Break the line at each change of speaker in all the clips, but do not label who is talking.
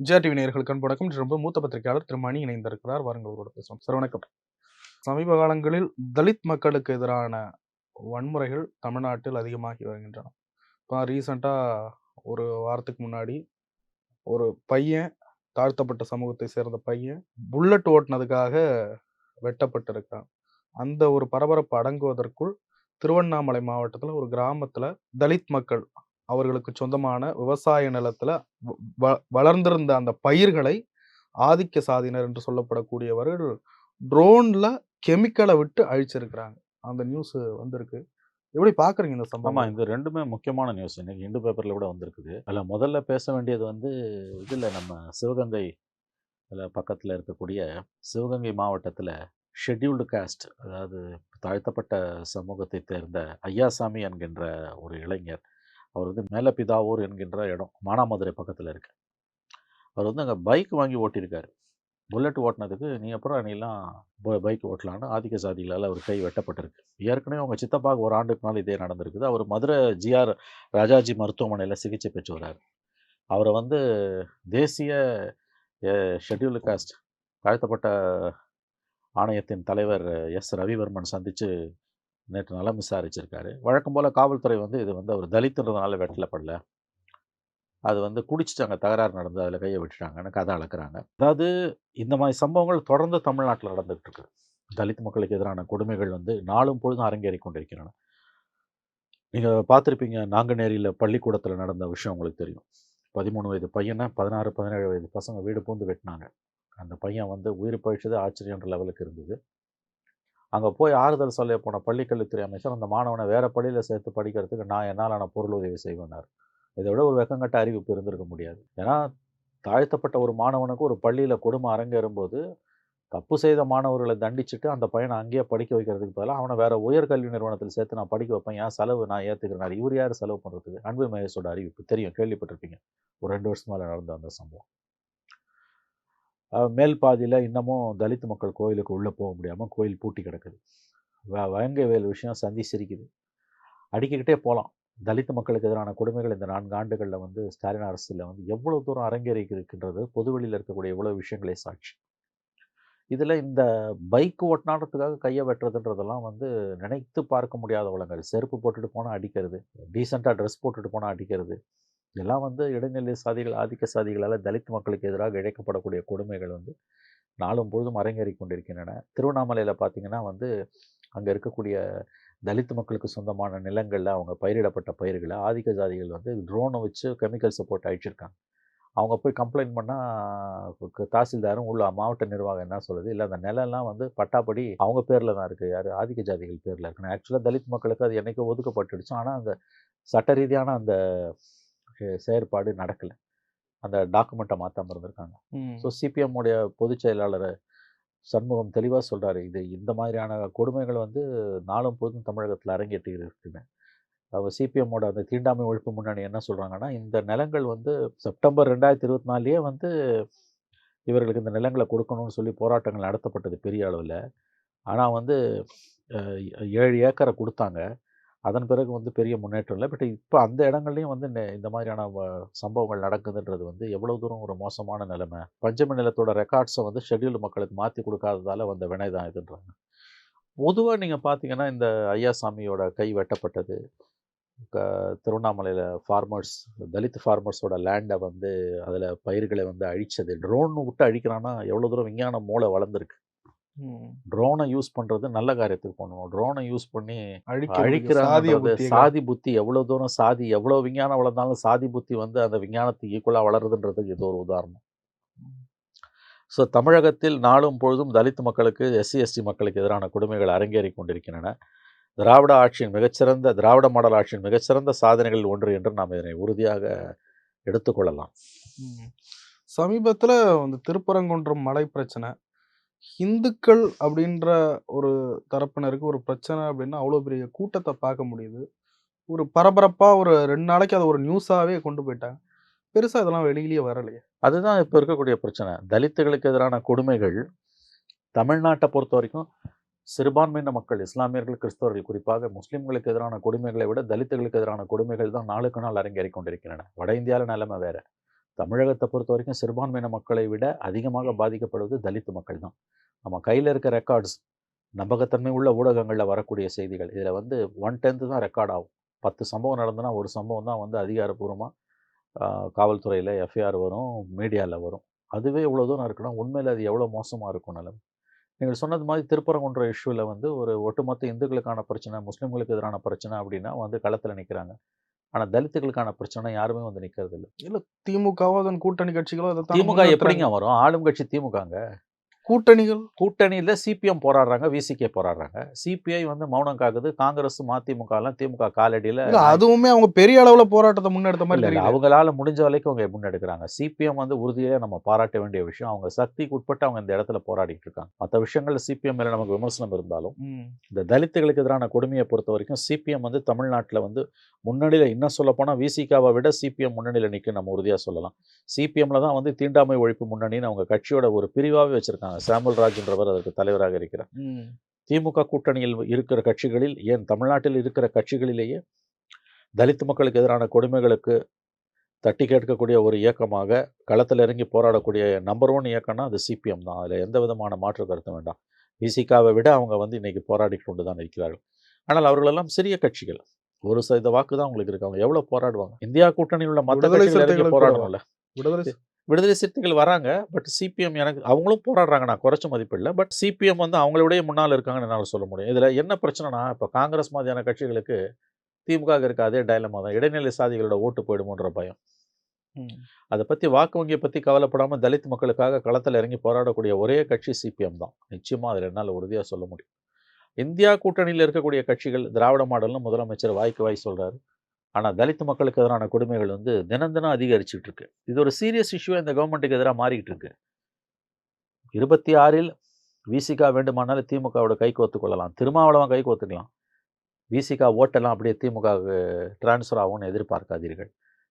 Vijaya TV நேயர்களுக்கு அன்பு வணக்கம். ரொம்ப மூத்த பத்திரிகையாளர் திரு மணி இணைந்திருக்கிறார். வாருங்கள் அவரோட பேசுவோம். சார் வணக்கம். சமீப காலங்களில் தலித் மக்களுக்கு எதிரான வன்முறைகள் தமிழ்நாட்டில் அதிகமாகி வருகின்றன. இப்போ ரீசண்டாக ஒரு வாரத்துக்கு முன்னாடி ஒரு பையன் தாழ்த்தப்பட்ட சமூகத்தை சேர்ந்த பையன் புல்லட் ஓட்டுனதுக்காக வெட்டப்பட்டிருக்கான். அந்த ஒரு பரபரப்பு அடங்குவதற்குள் திருவண்ணாமலை மாவட்டத்தில் ஒரு கிராமத்தில் தலித் மக்கள் அவர்களுக்கு சொந்தமான விவசாய நிலத்துல வளர்ந்திருந்த அந்த பயிர்களை ஆதிக்க சாதியினர் என்று சொல்லப்படக்கூடியவர்கள் ட்ரோன்ல கெமிக்கலை விட்டு அழிச்சிருக்கிறாங்க. அந்த நியூஸ் வந்திருக்கு. எப்படி பாக்குறீங்க இந்த சம்பவம்?
இது ரெண்டுமே முக்கியமான நியூஸ். இன்னைக்கு இந்து பேப்பர்ல கூட வந்திருக்குது. அதில் முதல்ல பேச வேண்டியது வந்து இதில் நம்ம சிவகங்கை அதில் பக்கத்தில் இருக்கக்கூடிய சிவகங்கை மாவட்டத்தில் ஷெட்யூல்டு காஸ்ட் அதாவது தாழ்த்தப்பட்ட சமூகத்தை சேர்ந்த ஐயாசாமி என்கின்ற ஒரு இளைஞர் அவர் வந்து மேலப்பிதாவூர் என்கின்ற இடம் மானாமதுரை பக்கத்தில் இருக்கு. அவர் வந்து அங்கே பைக் வாங்கி ஓட்டியிருக்காரு. புல்லட் ஓட்டினதுக்கு நீ அப்புறம் நீலாம் பைக் ஓட்டலான்னு ஆதிக்க சாதிகளால் அவர் கை வெட்டப்பட்டிருக்கு. ஏற்கனவே அவங்க சித்தப்பாவுக்கு ஒரு ஆண்டுக்கு நாள் இதே நடந்திருக்குது. அவர் மதுரை ஜிஆர் ராஜாஜி மருத்துவமனையில் சிகிச்சை பெற்று வர்றார் அவரை வந்து தேசிய ஷெட்யூல்டு காஸ்ட் தாழ்த்தப்பட்ட ஆணையத்தின் தலைவர் எஸ். ரவிவர்மன் சந்தித்து நேற்று நல்லா விசாரிச்சிருக்காரு வழக்கம் போல் காவல்துறை வந்து இது வந்து அவர் தலித்துன்றதுனால வெட்டலப்படல அது வந்து குடிச்சிட்டாங்க. தகராறு நடந்து அதில் கையை விட்டுட்டாங்கன்னு கதை அளக்குறாங்க. அதாவது இந்த மாதிரி சம்பவங்கள் தொடர்ந்து தமிழ்நாட்டில் நடந்துகிட்டு இருக்கு தலித் மக்களுக்கு எதிரான கொடுமைகள் வந்து நாளும் பொழுதும் அரங்கேறி கொண்டிருக்கின்றன. நீங்கள் பார்த்துருப்பீங்க நாங்குநேரியில் பள்ளிக்கூடத்தில் நடந்த விஷயம் உங்களுக்கு தெரியும். பதிமூணு வயது பையனை பதினாறு பதினேழு வயது பசங்க வீடு பூந்து வெட்டினாங்க. அந்த பையன் வந்து உயிர் பழிச்சது ஆச்சரியன்ற லெவலுக்கு இருந்தது. அங்கே போய் ஆறுதல் சொல்ல போன பள்ளிக்கல்வித்துறை அமைச்சர் அந்த மாணவனை வேறு பள்ளியில் சேர்த்து படிக்கிறதுக்கு நான் என்னாலான பொருள் உதவி செய்வேனார். இதை விட ஒரு வெக்கங்கட்ட அறிவிப்பு இருந்திருக்க முடியாது. ஏன்னா தாழ்த்தப்பட்ட ஒரு மாணவனுக்கு ஒரு பள்ளியில் கொடுமை அரங்கேறும்போது தப்பு செய்த மாணவர்களை தண்டிச்சுட்டு அந்த பையனை அங்கேயே படிக்க வைக்கிறதுக்கு பதிலாக அவனை வேற உயர்கல்வி நிறுவனத்தில் சேர்த்து நான் படிக்க வைப்பேன். ஏன் செலவு நான் ஏற்றுக்கிறேன் இவர் யார் செலவு பண்ணுறதுக்கு அன்பு மகேஷோட அறிவிப்பு தெரியும். கேள்விப்பட்டிருப்பீங்க. ஒரு ரெண்டு வருஷம் மேலே நடந்த அந்த சம்பவம். மேல் பாதியில் இன்னமும் தலித் மக்கள் கோயிலுக்கு உள்ளே போக முடியாமல் கோயில் பூட்டி கிடக்குது. வ வயங்கவேல் விஷயம் சந்தி சிரிக்குது. அடிக்கிக்கிட்டே போகலாம் தலித் மக்களுக்கு எதிரான கொடுமைகள் இந்த நான்கு ஆண்டுகளில் வந்து ஸ்டாலின் அரசில் வந்து எவ்வளோ தூரம் அரங்கேறி இருக்கின்றது பொதுவெளியில் இருக்கக்கூடிய எவ்வளோ விஷயங்களே சாட்சி. இதில் இந்த பைக் ஓட்டினாடுறதுக்காக கையை வெட்டுறதுன்றதெல்லாம் வந்து நினைத்து பார்க்க முடியாத வளங்கள் செருப்பு போட்டுட்டு போனால் அடிக்கிறது டீசெண்டாக ட்ரெஸ் போட்டுட்டு போனால் அடிக்கிறது. இதெல்லாம் வந்து இடைநிலை சாதிகள் ஆதிக்க சாதிகளால் தலித் மக்களுக்கு எதிராக இழைக்கப்படக்கூடிய கொடுமைகள் வந்து நாளும் பொழுதும் அரங்கேறி கொண்டிருக்கின்றன. திருவண்ணாமலையில் பார்த்தீங்கன்னா வந்து அங்கே இருக்கக்கூடிய தலித் மக்களுக்கு சொந்தமான நிலங்களில் அவங்க பயிரிடப்பட்ட பயிர்களை ஆதிக்க ஜாதிகள் வந்து ட்ரோனை வச்சு கெமிக்கல்ஸை போட்டு அழிச்சிருக்காங்க. அவங்க போய் கம்ப்ளைண்ட் பண்ணால் தாசில்தாரும் உள்ள மாவட்ட நிர்வாகம் என்ன சொல்லுது? இல்லை அந்த நிலம்லாம் வந்து பட்டாப்படி அவங்க பேரில் தான் இருக்குது யார்? ஆதிக்க ஜாதிகள் பேரில் இருக்குன்னு ஆக்சுவலாக தலித் மக்களுக்கு அது என்னைக்கோ ஒதுக்கப்பட்டுடுச்சு. ஆனால் அந்த சட்ட ரீதியான அந்த செயற்பாடு நடக்கலை. அந்த டாக்குமெண்ட்டை மாற்றாம இருந்திருக்காங்க. ஸோ சிபிஎம் உடைய பொதுச் செயலாளர் சண்முகம் தெளிவாக சொல்றாரு. இது இந்த மாதிரியான கொடுமைகள் வந்து நாளும் பொழுதும் தமிழகத்தில் அரங்கேற்றி இருக்குன்னு அவர் சிபிஎம்மோட அந்த தீண்டாமை ஒழிப்பு முன்னணி என்ன சொல்றாங்கன்னா இந்த நிலங்கள் வந்து செப்டம்பர் ரெண்டாயிரத்தி இருபத்தி நாலுலேயே வந்து இவர்களுக்கு இந்த நிலங்களை கொடுக்கணும்னு சொல்லி போராட்டங்கள் நடத்தப்பட்டது பெரிய அளவில். ஆனால் வந்து ஏழு ஏக்கரை கொடுத்தாங்க. அதன் பிறகு வந்து பெரிய முன்னேற்றம் இல்லை. பட் இப்போ அந்த இடங்கள்லையும் வந்து இந்த மாதிரியான சம்பவங்கள் நடக்குதுன்றது வந்து எவ்வளோ தூரம் ஒரு மோசமான நிலைமை. பஞ்சமி நிலத்தோட ரெக்கார்ட்ஸை வந்து ஷெட்யூல்டு மக்களுக்கு மாற்றி கொடுக்காததால் வந்த வினை தான் இதுன்றாங்க. பொதுவாக நீங்கள் பார்த்தீங்கன்னா இந்த ஐயாசாமியோட கை வெட்டப்பட்டது. க- திருவண்ணாமலையில் ஃபார்மர்ஸ் தலித் ஃபார்மர்ஸோட லேண்டை வந்து அதில் பயிர்களை வந்து அழிச்சது. ட்ரோன் விட்டு அழிக்கிறான்னா எவ்வளோ தூரம் விஞ்ஞான மூளை வளர்ந்துருக்கு. ட்ரோனை யூஸ் பண்ணுறது நல்ல காரியத்துக்கு பண்ணுவோம் ட்ரோனை யூஸ் பண்ணி அழிக்கிறாங்க. சாதி புத்தி எவ்வளவு தூரம் சாதி எவ்வளவு விஞ்ஞானம் வளர்ந்தாலும் சாதி புத்தி வந்து அந்த விஞ்ஞானத்துக்கு ஈக்குவலாக வளருதுன்றதுக்கு இது ஒரு உதாரணம். ஸோ தமிழகத்தில் நாளும் பொழுதும் தலித் மக்களுக்கு எஸ்சி எஸ்டி மக்களுக்கு எதிரான கொடுமைகள் அரங்கேறி கொண்டிருக்கின்றன. திராவிட ஆட்சியின் மிகச்சிறந்த திராவிட மாடல் ஆட்சியின் மிகச்சிறந்த சாதனைகளில் ஒன்று என்று நாம் இதனை உறுதியாக எடுத்துக்கொள்ளலாம்.
சமீபத்துல இந்த திருப்பரங்குன்றம் மலை பிரச்சனை இந்துக்கள் அப்படின்ற ஒரு தரப்பினருக்கு ஒரு பிரச்சனை அப்படின்னா அவ்வளோ பெரிய கூட்டத்தை பார்க்க முடியுது. ஒரு பரபரப்பா ஒரு ரெண்டு நாளைக்கு அதை ஒரு நியூஸாவே கொண்டு போயிட்டாங்க. பெருசா இதெல்லாம் வெளியிலேயே வரலையே.
அதுதான் இப்போ இருக்கக்கூடிய பிரச்சனை. தலித்துகளுக்கு எதிரான கொடுமைகள் தமிழ்நாட்டை பொறுத்த வரைக்கும் சிறுபான்மையின மக்கள் இஸ்லாமியர்கள் கிறிஸ்தவர்கள் குறிப்பாக முஸ்லிம்களுக்கு எதிரான கொடுமைகளை விட தலித்துகளுக்கு எதிரான கொடுமைகள் தான் நாளுக்கு நாள் அரங்கேறிக் கொண்டிருக்கின்றன. வட இந்தியாவில் நிலைமை வேற. தமிழகத்தை பொறுத்த வரைக்கும் சிறுபான்மையின மக்களை விட அதிகமாக பாதிக்கப்படுவது தலித் மக்கள் தான். நம்ம கையில் இருக்க ரெக்கார்ட்ஸ் நம்பகத்தன்மை உள்ள ஊடகங்களில் வரக்கூடிய செய்திகள் இதில் வந்து ஒன் டென்த்து தான் ரெக்கார்ட் ஆகும். பத்து சம்பவம் நடந்ததுன்னா ஒரு சம்பவம் தான் வந்து அதிகாரப்பூர்வமாக காவல்துறையில் எஃப்ஐஆர் வரும் மீடியாவில் வரும். அதுவே இவ்வளோ தூரம் இருக்குன்னா உண்மையில் அது எவ்வளோ மோசமாக இருக்கும் நிலம்? நீங்கள் சொன்னது மாதிரி திருப்பரங்குன்ற இஷ்யூவில் வந்து ஒரு ஒட்டுமொத்த இந்துக்களுக்கான பிரச்சனை முஸ்லீம்களுக்கு எதிரான பிரச்சனை அப்படின்னா வந்து களத்தில் நிற்கிறாங்க ஆனால் தலித்துகளுக்கான பிரச்சனை யாருமே வந்து நிற்கிறது இல்லை
இல்ல திமுகவோ அதன் கூட்டணி கட்சிகளோ அதை
திமுக எப்படிங்க வரும்? ஆளும் கட்சி திமுகங்க?
கூட்டணிகள்?
கூட்டணியில் சிபிஎம் போராடுறாங்க விசிகே போராடுறாங்க. சிபிஐ வந்து மௌனம் காக்குது. காங்கிரஸ் மதிமுக எல்லாம் திமுக காலடியில்
அதுவுமே அவங்க பெரிய அளவுல போராட்டத்தை முன்னெடுத்த மாதிரி
இல்ல, அவங்களால முடிஞ்ச வரைக்கும் அவங்க முன்னெடுக்கிறாங்க சிபிஎம் வந்து உறுதியே நம்ம பாராட்ட வேண்டிய விஷயம் அவங்க சக்திக்கு உட்பட்டு அவங்க இந்த இடத்துல போராடிட்டு இருக்காங்க. மற்ற விஷயங்கள்ல சிபிஎம் மேல நமக்கு விமர்சனம் இருந்தாலும். இந்த தலித்துகளுக்கு எதிரான கொடுமையை பொறுத்த வரைக்கும் சிபிஎம் வந்து தமிழ்நாட்டில் வந்து முன்னணியில் இன்னும் சொல்ல போனால் விசிகாவை விட சிபிஎம் முன்னணியில் நிற்கும் நம்ம உறுதியாக சொல்லலாம். சிபிஎம்ல தான் வந்து தீண்டாமை ஒழிப்பு முன்னணின்னு அவங்க கட்சியோட ஒரு பிரிவாகவே வச்சிருக்காங்க. சாமுல் ராஜ்ன்றவர் அதற்கு தலைவராக இருக்கிறார். திமுக கூட்டணியில் இருக்கிற கட்சிகளில் ஏன் தமிழ்நாட்டில் இருக்கிற கட்சிகளிலேயே தலித் மக்களுக்கு எதிரான கொடுமைகளுக்கு தட்டி கேட்கக்கூடிய ஒரு இயக்கமாக களத்தில் இறங்கி போராடக்கூடிய நம்பர் ஒன் இயக்கம்னா அது சிபிஎம் தான். அதில் எந்த விதமான மாற்று கருத்தும் வேண்டாம். விசிகாவை விட அவங்க வந்து இன்னைக்கு போராடி கொண்டு தான் இருக்கிறார்கள். ஆனால் அவர்களெல்லாம் சிறிய கட்சிகள். ஒரு சதவீத வாக்கு தான் உங்களுக்கு இருக்கு. அவங்க எவ்வளோ போராடுவாங்க? இந்தியா கூட்டணியில் உள்ள மற்ற
விடுதலை
கட்சிகள் போராடணும்ல
விடுதலை
சிறுத்தைகள் வராங்க பட் சிபிஎம் எனக்கு அவங்களும் போராடுறாங்க. நான் குறைச்ச மதிப்பில்லை பட் சிபிஎம் வந்து அவங்கள விட முன்னால் இருக்காங்கன்னு என்னால் சொல்ல முடியும். இதில் என்ன பிரச்சனைனா இப்போ காங்கிரஸ் மாதிரியான கட்சிகளுக்கு திமுக இருக்க அதே டைலமா தான். இடைநிலை சாதிகளோட ஓட்டு போயிடுமோன்ற பயம். அதை பற்றி வாக்கு வங்கியை பற்றி கவலைப்படாமல் தலித் மக்களுக்காக களத்தில் இறங்கி போராடக்கூடிய ஒரே கட்சி சிபிஎம் தான். நிச்சயமாக அதில் என்னால் உறுதியாக சொல்ல முடியும். இந்தியா கூட்டணியில் இருக்கக்கூடிய கட்சிகள் திராவிட மாடல்னு முதலமைச்சர் வாய்க்கு வாய் சொல்கிறாரு ஆனால் தலித் மக்களுக்கு எதிரான கொடுமைகள் வந்து தினம் தினம் அதிகரிச்சுட்டு இருக்கு இது ஒரு சீரியஸ் இஷ்யூ இந்த கவர்மெண்ட்டுக்கு எதிராக மாறிக்கிட்டு இருக்கு இருபத்தி ஆறில் விசிகா வேண்டுமானாலும் திமுகவோட கை கோத்து கொள்ளலாம். திருமாவளவன் கை கோத்துக்கலாம் விசிகா ஓட்டெல்லாம் அப்படியே திமுகவுக்கு டிரான்ஸ்ஃபர் ஆகும்னு எதிர்பார்க்காதீர்கள்.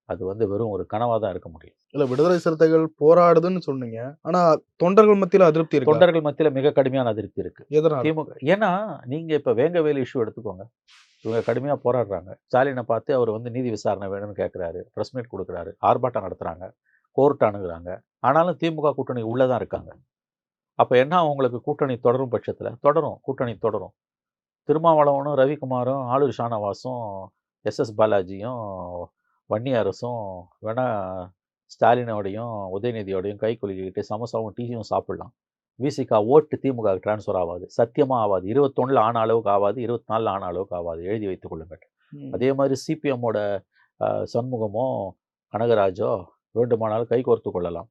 அது வந்து வெறும் ஒரு கனவாக தான் இருக்க முடியும்.
இல்ல விடுதலை சிறுத்தைகள் போராடுதுன்னு சொன்னீங்க. ஆனா தொண்டர்கள் மத்தியில அதிருப்தி இருக்கு?
தொண்டர்கள் மத்தியில் மிக கடுமையான அதிருப்தி இருக்கு. திமுக ஏன்னா நீங்க இப்ப வேங்கவேலு இஷ்யூ எடுத்துக்கோங்க. இவங்க கடுமையாக போராடுறாங்க. ஸ்டாலினை பார்த்து அவர் வந்து நீதி விசாரணை வேணும்னு கேட்குறாரு. ப்ரெஸ் மீட் கொடுக்குறாரு. ஆர்ப்பாட்டம் நடத்துகிறாங்க கோர்ட் அணுகிறாங்க. ஆனாலும் திமுக கூட்டணி உள்ளே தான் இருக்காங்க. அப்போ என்ன அவங்களுக்கு கூட்டணி தொடரும் பட்சத்தில்? தொடரும். கூட்டணி தொடரும். திருமாவளவனும் ரவிக்குமாரும் ஆளுர் ஷானவாஸும் எஸ் எஸ் பாலாஜியும் வன்னியரசும் வேணால் ஸ்டாலினோடையும் உதயநிதியோடையும் கை குலுக்கிட்டு சமோசாவும் டீயும் சாப்பிடலாம். விசிகா ஓட்டு திமுக டிரான்ஸ்ஃபர் ஆகாது சத்தியமா ஆகாது இருபத்தொன்னுல ஆன அளவுக்கு ஆகாது இருபத்தி நாலில் ஆன அளவுக்கு ஆகாது எழுதி வைத்துக் கொள்ளுங்கள். அதே மாதிரி சிபிஎம்மோட சண்முகமோ கனகராஜோ வேண்டுமானாலும் கை கோர்த்து கொள்ளலாம்.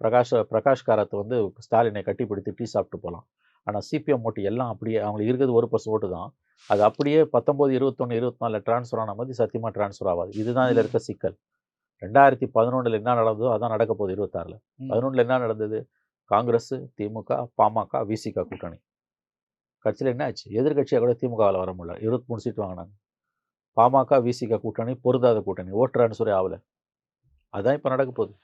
பிரகாஷ் பிரகாஷ் காரத்தை வந்து ஸ்டாலினை கட்டிப்பிடித்து டீ சாப்பிட்டு போகலாம். ஆனால் சிபிஎம் ஓட்டு எல்லாம் அப்படியே அவங்களுக்கு இருக்கிறது ஒரு பர்சன்ட் ஓட்டு தான். அது அப்படியே பத்தொம்போது இருபத்தொன்று இருபத்தி நாலில் ட்ரான்ஸ்ஃபர் ஆன மாதிரி சத்தியமாக ட்ரான்ஸ்ஃபர் ஆகாது இதுதான் இதில் இருக்க சிக்கல். ரெண்டாயிரத்தி பதினொன்றில் என்ன நடந்ததோ அதான் நடக்க போகுது இருபத்தாறில். பதினொன்றில் என்ன நடந்தது? காங்கிரஸ் திமுக பாமக விசிக கூட்டணி. கட்சியில் என்ன ஆச்சு? எதிர்கட்சியாக கூட திமுகவில் வர முடியல. இருபத்தி மூணு சீட் வாங்கினாங்க. பாமக விசிக கூட்டணி பொருந்தாத கூட்டணி ஓட்டுறான்னு சொல்லி ஆகல அதுதான் இப்போ நடக்க போகுது.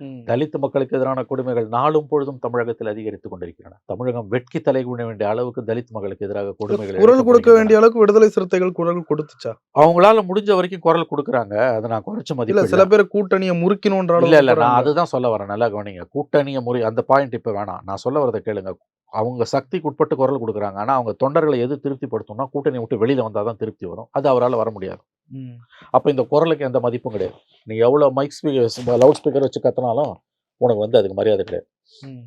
தலித் மக்களுக்கு எதிரான கொடுமைகள் நாளும் பொழுதும் தமிழகத்தில் அதிகரித்துக் கொண்டிருக்கின்றன. தமிழகம் வெட்கி தலை குனிய வேண்டிய அளவுக்கு தலித் மக்களுக்கு எதிராக கொடுமைகள்
குரல் கொடுக்க. வேண்டிய அளவுக்கு விடுதலை சிறுத்தைகள் குரல் கொடுத்துச்சா?
அவங்களால முடிஞ்ச வரைக்கும் குரல் கொடுக்குறாங்க. அதை நான் குறைச்ச மதிப்பு
சில பேர் கூட்டணியை முறுக்கினோன்ற
இல்ல இல்ல நான். அதுதான் சொல்ல வரேன். நல்லா கவனிங்க. கூட்டணிய முறை அந்த பாயிண்ட் இப்ப வேணாம். நான் சொல்ல வரதை கேளுங்க. அவங்க சக்திக்கு உட்பட்டு குரல் கொடுக்குறாங்க. ஆனா அவங்க தொண்டர்களை எது திருப்திப்படுத்தணும்னா கூட்டணி விட்டு வெளியில வந்தாதான் தான் திருப்தி வரும். அது அவரால் வர முடியாது.
ம்.
அப்ப இந்த குரலுக்கு எந்த மதிப்பும் கிடையாது. நீ எவ்வளவு மைக் ஸ்பீக்கர் லவுட் ஸ்பீக்கர் வச்சு கத்தினாலும் உனக்கு வந்து அதுக்கு மரியாதை கிடையாது.
ம்.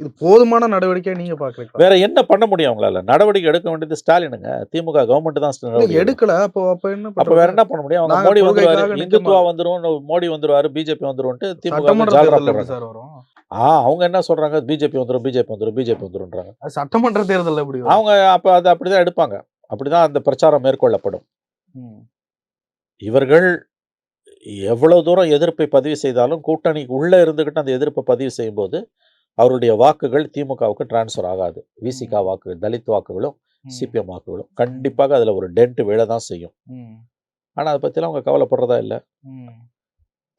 இது போதுமான நடவடிக்கை நீங்க பாக்குறீங்களா?
வேற என்ன பண்ண முடியும் அவங்களால? நடவடிக்கை எடுக்க வேண்டியது ஸ்டாலினுங்க. திமுக கவர்மெண்ட் தான்.
எடுக்கல. அப்போ அப்ப என்ன
அப்ப வேற? என்ன பண்ண முடியும்? அவங்க மோடி வந்துருவாரு இந்துத்துவா. வந்துரும் மோடி வந்துருவாரு பிஜேபி வந்துரும்ட்டு திமுக ஆ அவங்க என்ன சொல்றாங்க பிஜேபி வந்துரும் பிஜேபி வந்துரும் பிஜேபி வந்துரும்ன்றாங்க
அது சட்டமன்ற தேர்தல் எப்படி
அவங்க அப்ப அதை அப்படிதான் எடுப்பாங்க அப்படிதான் அந்த பிரச்சாரம் மேற்கொள்ளப்படும். இவர்கள் எவ்வளவு தூரம் எதிர்ப்பை பதிவு செய்தாலும் கூட்டணிக்கு உள்ள இருந்துகிட்டு அந்த எதிர்ப்பை பதிவு செய்யும்போது அவருடைய வாக்குகள் திமுகவுக்கு டிரான்ஸ்ஃபர் ஆகாது விசிகா. வாக்குகள் தலித் வாக்குகளும். சிபிஎம் வாக்குகளும் கண்டிப்பாக அதுல ஒரு டென்ட் விழ தான் செய்யும்
ம்.
ஆனா அதை பத்திலாம் அவங்க கவலைப்படுறதா இல்லை.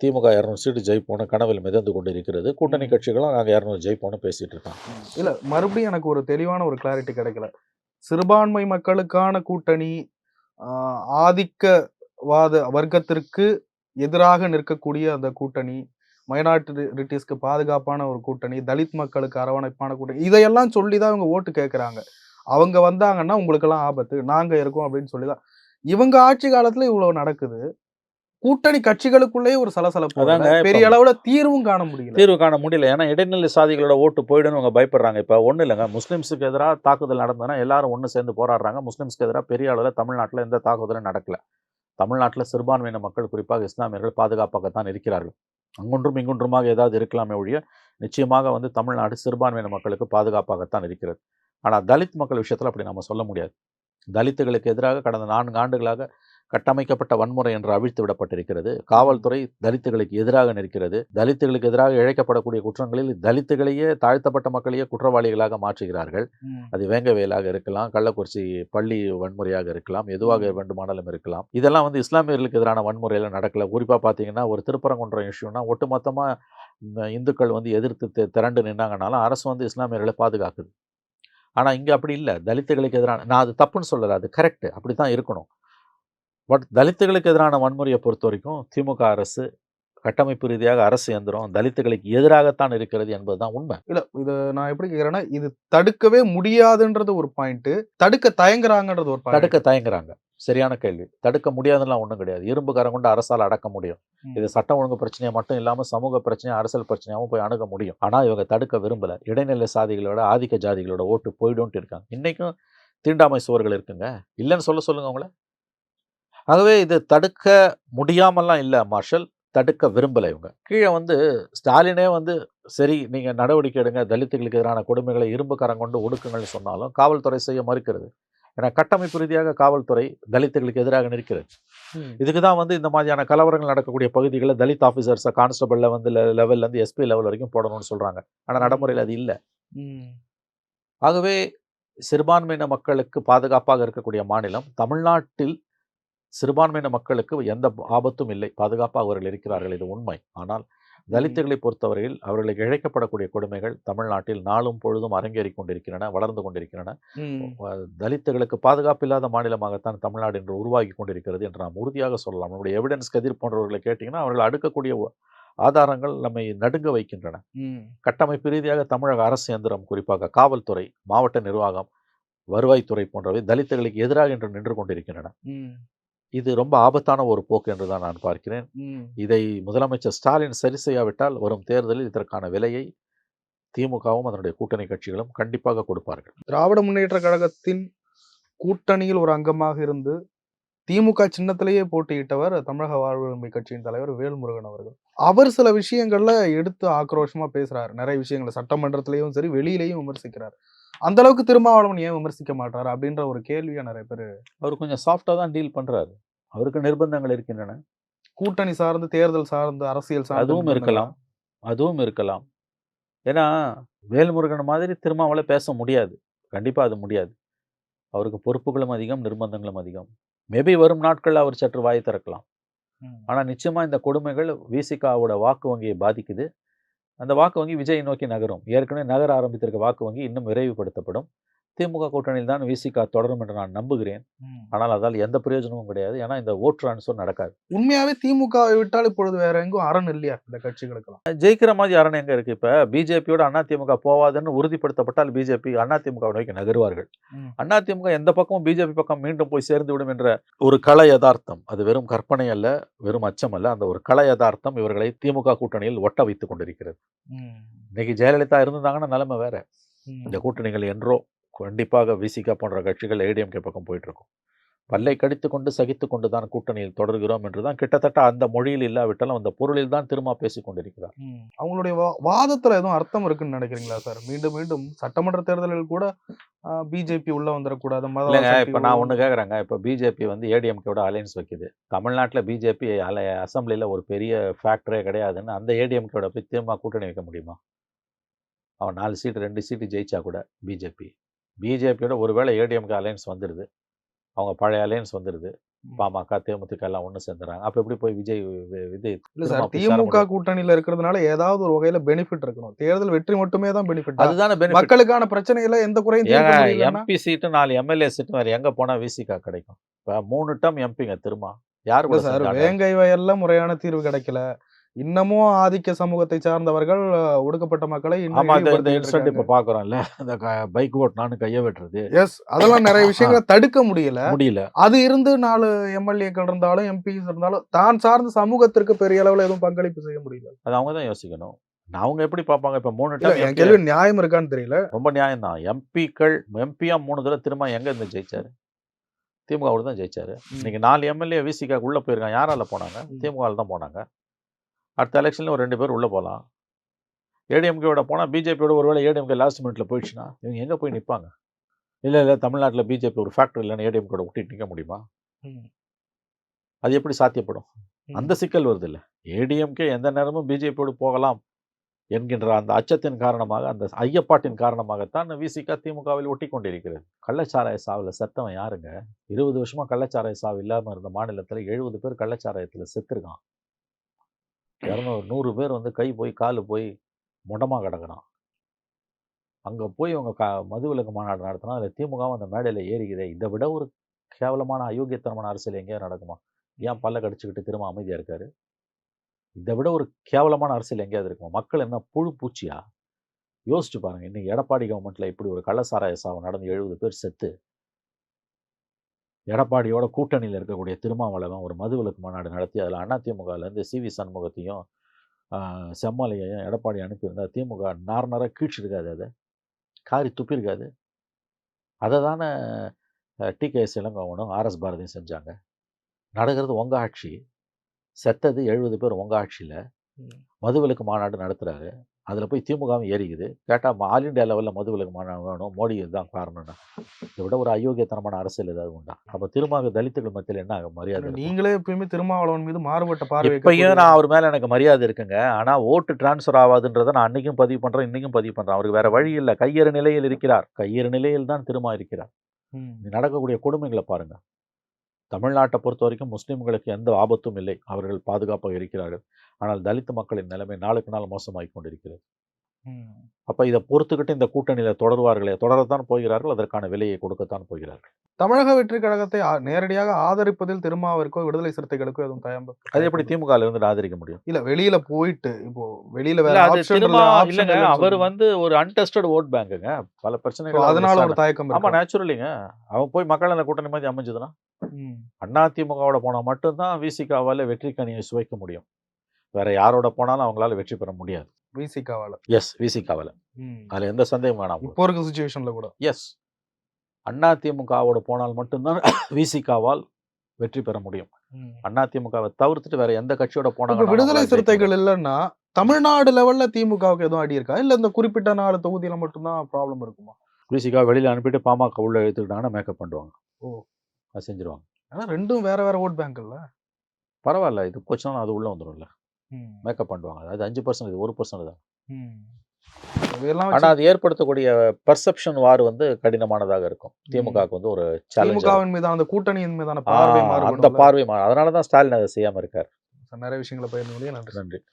திமுக இரநூறு சீட்டு ஜெயிப்போன்னு கனவில் மிதந்து கொண்டு இருக்கிறது கூட்டணி. கட்சிகளும் நாங்கள் இரநூறு ஜெயிப்போம்னு பேசிட்டு இருக்காங்க.
இல்ல மறுபடியும் எனக்கு ஒரு தெளிவான ஒரு கிளாரிட்டி கிடைக்கல. சிறுபான்மை மக்களுக்கான கூட்டணி ஆதிக்கவாத வர்க்கத்திற்கு எதிராக நிற்கக்கூடிய அந்த கூட்டணி மைனாரிட்டிஸ்க்கு பாதுகாப்பான ஒரு கூட்டணி தலித் மக்களுக்கு அரவணைப்பான கூட்டணி இதையெல்லாம் சொல்லி தான் இவங்க ஓட்டு கேட்குறாங்க அவங்க வந்தாங்கன்னா உங்களுக்கெல்லாம் ஆபத்து நாங்க இருக்கோம் அப்படின்னு சொல்லி தான் இவங்க ஆட்சி காலத்துல இவ்வளவு நடக்குது. கூட்டணி கட்சிகளுக்குள்ளேயே ஒரு சலசலப்பு
அதாங்க,
பெரிய அளவுல தீர்வும் காண முடியல.
தீர்வு காண முடியல. ஏன்னா இடைநிலை சாதிகளோட ஓட்டு போயிடுன்னு அவங்க பயப்படுறாங்க. இப்போ ஒன்றும் இல்லைங்க. முஸ்லீம்ஸுக்கு எதிராக தாக்குதல் நடந்ததுன்னா எல்லாரும் ஒன்று சேர்ந்து போராடுறாங்க. முஸ்லீம்ஸ்க்கு எதிராக பெரிய அளவில் தமிழ்நாட்டில் எந்த தாக்குதலும் நடக்கல. தமிழ்நாட்டில் சிறுபான்மையின மக்கள் குறிப்பாக இஸ்லாமியர்கள் பாதுகாப்பாகத்தான் இருக்கிறார்கள். அங்கொன்றும் இங்கொன்றுமாக ஏதாவது இருக்கலாமே ஒழிய நிச்சயமாக வந்து தமிழ்நாடு சிறுபான்மையின மக்களுக்கு பாதுகாப்பாகத்தான் இருக்கிறது. ஆனால் தலித் மக்கள் விஷயத்தில் அப்படி நம்ம சொல்ல முடியாது. தலித்துகளுக்கு எதிராக கடந்த நான்கு ஆண்டுகளாக கட்டமைக்கப்பட்ட வன்முறை என்று அவிழ்த்து விடப்பட்டிருக்கிறது. காவல்துறை தலித்துகளுக்கு எதிராக நிற்கிறது. தலித்துகளுக்கு எதிராக இழைக்கப்படக்கூடிய குற்றங்களில் தலித்துகளையே தாழ்த்தப்பட்ட மக்களையே குற்றவாளிகளாக மாற்றுகிறார்கள். அது வேங்கவேலாக இருக்கலாம் கள்ளக்குறிச்சி பள்ளி வன்முறையாக இருக்கலாம் எதுவாக வேண்டுமானாலும் இருக்கலாம். இதெல்லாம் வந்து இஸ்லாமியர்களுக்கு எதிரான வன்முறையில் நடக்கல. குறிப்பாக பார்த்தீங்கன்னா ஒரு திருப்பரங்குன்றம் இஷ்யூனா ஒட்டுமொத்தமாக இந்துக்கள் வந்து எதிர்த்து திரண்டு நின்னாங்கனாலும் அரசு வந்து இஸ்லாமியர்களை பாதுகாக்குது. ஆனால் இங்கே அப்படி இல்லை. தலித்துகளுக்கு எதிரான நான் அது தப்புன்னு சொல்லல. அது கரெக்ட் அப்படி தான் இருக்கணும். பட் தலித்துகளுக்கு எதிரான வன்முறையை பொறுத்த வரைக்கும் திமுக அரசு கட்டமைப்பு ரீதியாக அரசு எந்திரம் தலித்துகளுக்கு எதிராகத்தான் இருக்கிறது என்பதுதான் உண்மை.
இல்ல இது நான் எப்படி கேக்குறேன்னா இது தடுக்கவே முடியாதுன்றது ஒரு பாயிண்ட் தடுக்க தயங்குறாங்கன்றது ஒரு
தடுக்க தயங்குறாங்க. சரியான கேள்வி. தடுக்க முடியாதுலாம் ஒன்றும் கிடையாது. இரும்பு கரம் கொண்டு அரசால் அடக்க முடியும். இது சட்டம் ஒழுங்கு பிரச்சனையா மட்டும் இல்லாமல் சமூக பிரச்சனையா அரசியல் பிரச்சனையாவும் போய் அணுக முடியும். ஆனால் இவங்க தடுக்க விரும்பல. இடைநிலை சாதிகளோட ஆதிக்க ஜாதிகளோட ஓட்டு போயிடும்ட்டு இருக்காங்க. இன்னைக்கும் தீண்டாமை சுவர்கள் இருக்குங்க. இல்லைன்னு சொல்ல சொல்லுங்க அவங்கள. ஆகவே இது தடுக்க முடியாமலாம் இல்லை மார்ஷல். தடுக்க விரும்பலை இவங்க. கீழே வந்து ஸ்டாலினே வந்து சரி நீங்க நடவடிக்கை எடுங்க. தலித்துகளுக்கு எதிரான கொடுமைகளை இரும்பு கரம் கொண்டு ஒடுக்குங்கள்னு சொன்னாலும் காவல்துறை செய்ய மறுக்கிறது. ஏன்னா கட்டமைப்பு ரீதியாக காவல்துறை தலித்துகளுக்கு எதிராக நிற்கிறது. இதுக்கு தான் வந்து இந்த மாதிரியான கலவரங்கள் நடக்கக்கூடிய பகுதிகளில் தலித் ஆஃபீஸர்ஸை கான்ஸ்டபிளில் வந்து லெவல்ல இருந்து எஸ்பி லெவல் வரைக்கும் போடணும்னு சொல்றாங்க. ஆனால் நடைமுறையில் அது இல்லை. ஆகவே சிறுபான்மையின மக்களுக்கு பாதுகாப்பாக இருக்கக்கூடிய மாநிலம் தமிழ்நாட்டில் சிறுபான்மையின மக்களுக்கு எந்த ஆபத்தும் இல்லை. பாதுகாப்பாக அவர்கள் இருக்கிறார்கள் இது உண்மை. ஆனால் தலித்துகளை பொறுத்தவரையில் அவர்களுக்கு இழைக்கப்படக்கூடிய கொடுமைகள் தமிழ்நாட்டில் நாளும் பொழுதும் அரங்கேறிக் கொண்டிருக்கின்றன வளர்ந்து கொண்டிருக்கின்றன. தலித்துகளுக்கு பாதுகாப்பில்லாத மாநிலமாகத்தான் தமிழ்நாடு என்று உருவாகி கொண்டிருக்கிறது என்று நாம் உறுதியாக சொல்லலாம். நம்முடைய எவிடன்ஸ் கதிர் போன்றவர்களை கேட்டிங்கன்னா அவர்கள் அடுக்கக்கூடிய ஆதாரங்கள் நம்மை நடுங்க வைக்கின்றன. கட்டமைப்பு ரீதியாக தமிழக அரசு இயந்திரம் குறிப்பாக காவல்துறை மாவட்ட நிர்வாகம் வருவாய்த்துறை போன்றவை தலித்துகளுக்கு எதிராக என்று நின்று கொண்டிருக்கின்றன. இது ரொம்ப ஆபத்தான ஒரு போக்கு என்று தான் நான் பார்க்கிறேன். இதை முதலமைச்சர் ஸ்டாலின் சரி செய்யாவிட்டால் வரும் தேர்தலில் இதற்கான விலையை திமுகவும் அதனுடைய கூட்டணி கட்சிகளும் கண்டிப்பாக கொடுப்பார்கள்.
திராவிட முன்னேற்ற கழகத்தின் கூட்டணியில் ஒரு அங்கமாக இருந்து திமுக சின்னத்திலேயே போட்டியிட்டவர் தமிழக வாழ்வுரிமை கட்சியின் தலைவர் வேல்முருகன் அவர்கள். அவர் சில விஷயங்கள்ல எடுத்து ஆக்ரோஷமா பேசுறாரு. நிறைய விஷயங்களை சட்டமன்றத்திலையும் சரி வெளியிலையும் விமர்சிக்கிறார். அந்த அளவுக்கு திருமாவளவன் ஏன் விமர்சிக்க மாட்டார்? அப்படின்ற ஒரு கேள்வியா நிறைய பேர்
அவர் கொஞ்சம் சாஃப்டாக தான் டீல் பண்றாரு. அவருக்கு நிர்பந்தங்கள் இருக்கின்றன.
கூட்டணி சார்ந்து தேர்தல் சார்ந்து அரசியல் சார்ந்து
அதுவும் இருக்கலாம். அதுவும் இருக்கலாம். ஏன்னா வேல்முருகன் மாதிரி திருமாவளை பேச முடியாது. கண்டிப்பா அது முடியாது. அவருக்கு பொறுப்புகளும் அதிகம் நிர்பந்தங்களும் அதிகம். மேபி வரும் நாட்களில் அவர் சற்று வாய் திறக்கலாம்.
ம்.
ஆனா நிச்சயமா இந்த கொடுமைகள் விசிகாவோட வாக்கு வங்கியை பாதிக்குது. அந்த வாக்கு வங்கி விஜயை நோக்கி நகரும். ஏற்கனவே நகர ஆரம்பித்திருக்க வாக்கு வங்கி இன்னும் விரைவுபடுத்தப்படும். திமுக கூட்டணியில் தான் விசிகா தொடரும் என்று நான் நம்புகிறேன். ஆனால் அதால் எந்த பிரயோஜனமும் கிடையாது. ஏன்னா இந்த ஓட் ட்ரான்ஸ்ஃபர் நடக்காது.
உண்மையாவே திமுகவை விட்டால் இப்பொழுது வேற எங்கும் அரண் இல்லையா இந்த கட்சிகளுக்கெல்லாம்?
ஜெயிக்கிற மாதிரி அரண் எங்க இருக்கு இப்ப? பிஜேபியோட அதிமுக போவாதுன்னு உறுதிப்படுத்தப்பட்டால் பிஜேபி அதிமுக நோக்கி நகருவார்கள்.
ம்.
அதிமுக எந்த பக்கமும் பிஜேபி பக்கம் மீண்டும் போய் சேர்ந்து விடும் என்ற ஒரு கள யதார்த்தம். அது வெறும் கற்பனை அல்ல வெறும் அச்சம் அல்ல. அந்த ஒரு கள யதார்த்தம் இவர்களை திமுக கூட்டணியில் ஒட்ட வைத்துக் கொண்டிருக்கிறது. இன்னைக்கு ஜெயலலிதா இருந்தாங்கன்னா நிலைமை வேற. இந்த கூட்டணிகள் என்றோ கண்டிப்பாக விசிகா போன்ற கட்சிகள் ஏடிஎம்கே பக்கம் போயிட்டு இருக்கும் பல்லை கடித்து கொண்டு சகித்து கொண்டு தான் கூட்டணியில் தொடர்கிறோம் என்று தான் கிட்டத்தட்ட அந்த மொழியில் இல்லாவிட்டாலும் அந்த பொருளில் தான் திரும்ப பேசிக் கொண்டிருக்கிறார்.
அவங்களுடைய வாதத்துல எதுவும் அர்த்தம் இருக்குன்னு நினைக்கிறீங்களா சார்? மீண்டும் மீண்டும் சட்டமன்ற தேர்தலில் கூட பிஜேபி உள்ள வந்துடக்கூடாது
இல்லைங்க இப்போ நான் ஒன்று கேட்குறேங்க இப்போ பிஜேபி வந்து ஏடிஎம்கேவோட அலையன்ஸ் வைக்குது. தமிழ்நாட்டில் பிஜேபி அலை அசம்பிளியில் ஒரு பெரிய ஃபேக்டரே கிடையாதுன்னு அந்த ஏடிஎம்கேவோட போய் திரும்ப கூட்டணி வைக்க முடியுமா? அவன் நாலு சீட்டு ரெண்டு சீட்டு ஜெயிச்சா கூட பிஜேபி பிஜேபியோட ஒருவேளை ஏடிஎம்கே அலையன்ஸ் வந்துடுது அவங்க பழைய அலையன்ஸ் வந்துடுது பாமக தேமுதிக எல்லாம் ஒன்று சேர்ந்துறாங்க. அப்போ எப்படி போய் விஜய்
இல்ல சார்
சேர
திமுக? கூட்டணியில இருக்கிறதுனால ஏதாவது ஒரு வகையில பெனிஃபிட் இருக்கணும். தேர்தல் வெற்றி மட்டுமே தான் பெனிஃபிட்
அதுதானே.
மக்களுக்கான பிரச்சனைகளை எந்த குறையும்
எம்பி சீட்டு நாலு எம்எல்ஏ சீட்டு வேறு எங்கே போனால் விசிகா கிடைக்கும்? இப்போ மூணு டம் எம்பிங்க திரும்ப. யார்
சார்? வேங்கை வயல்ல முறையான தீர்வு கிடைக்கல. இன்னமும் ஆதிக்க சமூகத்தை சார்ந்தவர்கள் ஒடுக்கப்பட்ட மக்களை இன்னும்.
இப்ப பாக்குறோம்ல இந்த பைக் ஓட்டினான்னு கைய வெட்டுறது.
எஸ் அதெல்லாம் நிறைய விஷயங்களை தடுக்க முடியல.
முடியல.
அது இருந்து நாலு எம்எல்ஏக்கள் இருந்தாலும் எம்பிஸ் இருந்தாலும் தான் சார்ந்த சமூகத்திற்கு பெரிய அளவுல எதுவும் பங்களிப்பு செய்ய முடியல.
அது அவங்க தான் யோசிக்கணும். அவங்க எப்படி பார்ப்பாங்க? இப்ப மூணு டைம்
கேள்வி நியாயம் இருக்கான்னு தெரியல.
ரொம்ப நியாயம் தான். எம்பிக்கள் எம்பியா மூணு தடவை திரும்ப எங்க இருந்து ஜெயிச்சாரு? திமுக தான் ஜெயிச்சாரு. இன்னைக்கு நாலு எம்எல்ஏ விசிகா உள்ள போயிருக்காங்க. யாரால போனாங்க?
ம்.
திமுக தான் போனாங்க. அடுத்த எலெக்ஷன்ல ஒரு ரெண்டு பேர் உள்ள போகலாம் ஏடிஎம்கேவோட போனா பிஜேபியோட ஒருவேளை ஏடிஎம்கே லாஸ்ட் மினிட்ல போயிடுச்சுன்னா இவங்க எங்க போய் நிப்பாங்க? இல்ல இல்ல தமிழ்நாட்டுல பிஜேபி ஒரு ஃபேக்டரி இல்லைன்னு ஏடிஎம்கேட விட்டு நிக்க முடியுமா. அது எப்படி சாத்தியப்படும். அந்த சிக்கல் வருது இல்ல ஏடிஎம்கே எந்த நேரமும் பிஜேபியோடு போகலாம் என்கின்ற அந்த அச்சத்தின் காரணமாக அந்த ஐயப்பாட்டின் காரணமாகத்தான் விசிகா திமுகவில் ஒட்டி கொண்டிருக்கிறது கள்ளச்சாராய சாவில் செத்தவன் யாருங்க? இருபது வருஷமா கள்ளச்சாராய சாவு இல்லாம இருந்த மாநிலத்துல எழுபது பேர் கள்ளச்சாராயத்துல செத்துருக்கான். இரநூறு நூறு பேர் வந்து கை போய் காலு போய் முடமாக கிடக்கிறான் அங்க போய் இவங்க க மதுவிலக்கு மாநாடு நடத்தினா அதில் திமுகவும் அந்த மேடையில ஏறிக்குதே. இதை விட ஒரு கேவலமான அயோக்கியத்தனமான அரசியல் எங்கேயா நடக்குமா? ஏன் பல்ல கடிச்சுக்கிட்டு திரும்ப அமைதியா இருக்காரு? இதை விட ஒரு கேவலமான அரசியல் எங்கேயாவது இருக்குமா? மக்கள் என்ன புழு பூச்சியா? யோசிச்சு பாருங்க இன்னைக்கு எடப்பாடி கவர்மெண்ட்ல இப்படி ஒரு கள்ளசாராய சாவு நடந்து எழுபது பேர் செத்து எடப்பாடியோட கூட்டணியில் இருக்கக்கூடிய திருமாவளவன் ஒரு மதுவிலக்கு மாநாடு நடத்தி அதில் அதிமுகலேருந்து சி வி சண்முகத்தையும் ஆஹ், செம்மலையையும் எடப்பாடி அனுப்பியிருந்தால் திமுக நார் கீழ்ச்சிருக்காது அதை. காரி துப்பியிருக்காது அதை தானே டிகேஎஸ் இளங்கோவனும் ஆர்எஸ் பாரதியும் செஞ்சாங்க. நடக்கிறது உங்கள் ஆட்சி. செத்தது எழுபது பேர் உங்கள் ஆட்சியில். மதுவிலக்கு மாநாடு நடத்துறாரு. அதில் போய் திமுகவும் ஏறிக்குது. கேட்டால் ஆல் இண்டியா லெவலில் மதுவிலக்கு மாநாடு வேணும். மோடி இதுதான் காரணம்னா. இதை விட ஒரு அயோக்கியத்தனமான அரசியல் ஏதாவது உண்டா? அப்போ திரும்ப தலித்துகள் மத்தியில் என்ன ஆகும் மரியாதை?
நீங்களே எப்பயுமே திருமாவளவன் மீது மாறுபட்ட பார்வை
இப்பயும் நான் அவர் மேல எனக்கு மரியாதை இருக்குங்க. ஆனா ஓட்டு டிரான்ஸ்ஃபர் ஆகாதுன்றதை நான் அன்னைக்கும் பதிவு பண்றேன் இன்னைக்கும் பதிவு பண்றேன். அவருக்கு வேற வழி இல்லை. கையறு நிலையில் இருக்கிறார். கையறு நிலையில் தான் திரும்ப இருக்கிறார் நடக்கக்கூடிய கொடுமைகளை பாருங்க. தமிழ்நாட்டை பொறுத்த வரைக்கும் முஸ்லிம்களுக்கு எந்த ஆபத்தும் இல்லை. அவர்கள் பாதுகாப்பாக இருக்கிறார்கள். ஆனால் தலித் மக்களின் நிலைமை நாளுக்கு நாள் மோசமாகிக் கொண்டிருக்கிறது. அப்ப இதை பொறுத்துக்கிட்டு இந்த கூட்டணியில தொடர்வார்களே தொடரத்தான் போகிறார்கள் அதற்கான விலையை கொடுக்கத்தான் போகிறார்கள்.
தமிழக வெற்றி கழகத்தை நேரடியாக ஆதரிப்பதில் திருமாவிற்கோ விடுதலை சிறுத்தைகளுக்கோ எதுவும் தயம்பு
அது எப்படி திமுக இருந்து ஆதரிக்க முடியும்?
இல்ல வெளியில போயிட்டு இப்போ வெளியில வேற
இல்லைங்க அவர். வந்து ஒரு அன்டெஸ்டட் ஓட் பேங்குங்க பல பிரச்சனைகள்
அதனால ஒரு தயக்கம்
ஆமா. நேச்சுரலிங்க அவன் போய் மக்கள் நல கூட்டணி மாதிரி அமைஞ்சதுன்னா?
ம்.
அதிமுகவோட போனா மட்டும்தான் விசிகாவால வெற்றி கனியை சுவைக்க முடியும். வேற யாரோட போனாலும் அவங்களால வெற்றி பெற முடியாது.
விசிகாவால
எஸ் விசிகாவால
ம்.
அதுல எந்த சந்தேகம் வேணாம்
இப்போ இருக்க சுச்சுவேஷன்ல கூட.
எஸ் அதிமுகவோட போனால் மட்டும்தான் விசிகாவால் வெற்றி பெற முடியும்.
ம்.
அதிமுகவை தவிர்த்துட்டு வேற எந்த கட்சியோட போனாலும்
விடுதலை சிறுத்தைகள் இல்லைன்னா தமிழ்நாடு லெவல்ல திமுகவுக்கு எதுவும் அடி இருக்கா? இல்ல இந்த குறிப்பிட்ட நாலு தொகுதியில மட்டும்தான் ப்ராப்ளம் இருக்குமா?
விசிகா வெளியில அனுப்பிட்டு பாமக உள்ள எடுத்துக்கிட்டாங்கன்னா மேக்கப் பண்ணுவாங்க.
ஓ.
அது செஞ்சிருவாங்க
ஆனா ரெண்டும் வேற வேற ஓட் பேங்க் இல்ல
பரவாயில்ல இது போச்சுன்னா அது உள்ள வந்துடும்ல. மேக்கப் பண்ணுவாங்க அது அஞ்சு பர்சன்ட் இது ஒரு பர்சன்ட் தான்.
ம். இதெல்லாம்
ஆனா
வச்சு
அது ஏற்படுத்தக்கூடிய பெர்செப்ஷன் வார் வந்து கடினமானதாக இருக்கும். திமுகவுக்கு வந்து ஒரு
திமுகவின் மீதான அந்த கூட்டணியின் மீதான பார்வை
அந்த பார்வை அதனால தான் ஸ்டாலின் அதை செய்யாம இருக்கார்.
நிறைய விஷயங்களை பயிர்ந்து நன்றி.
நன்றி.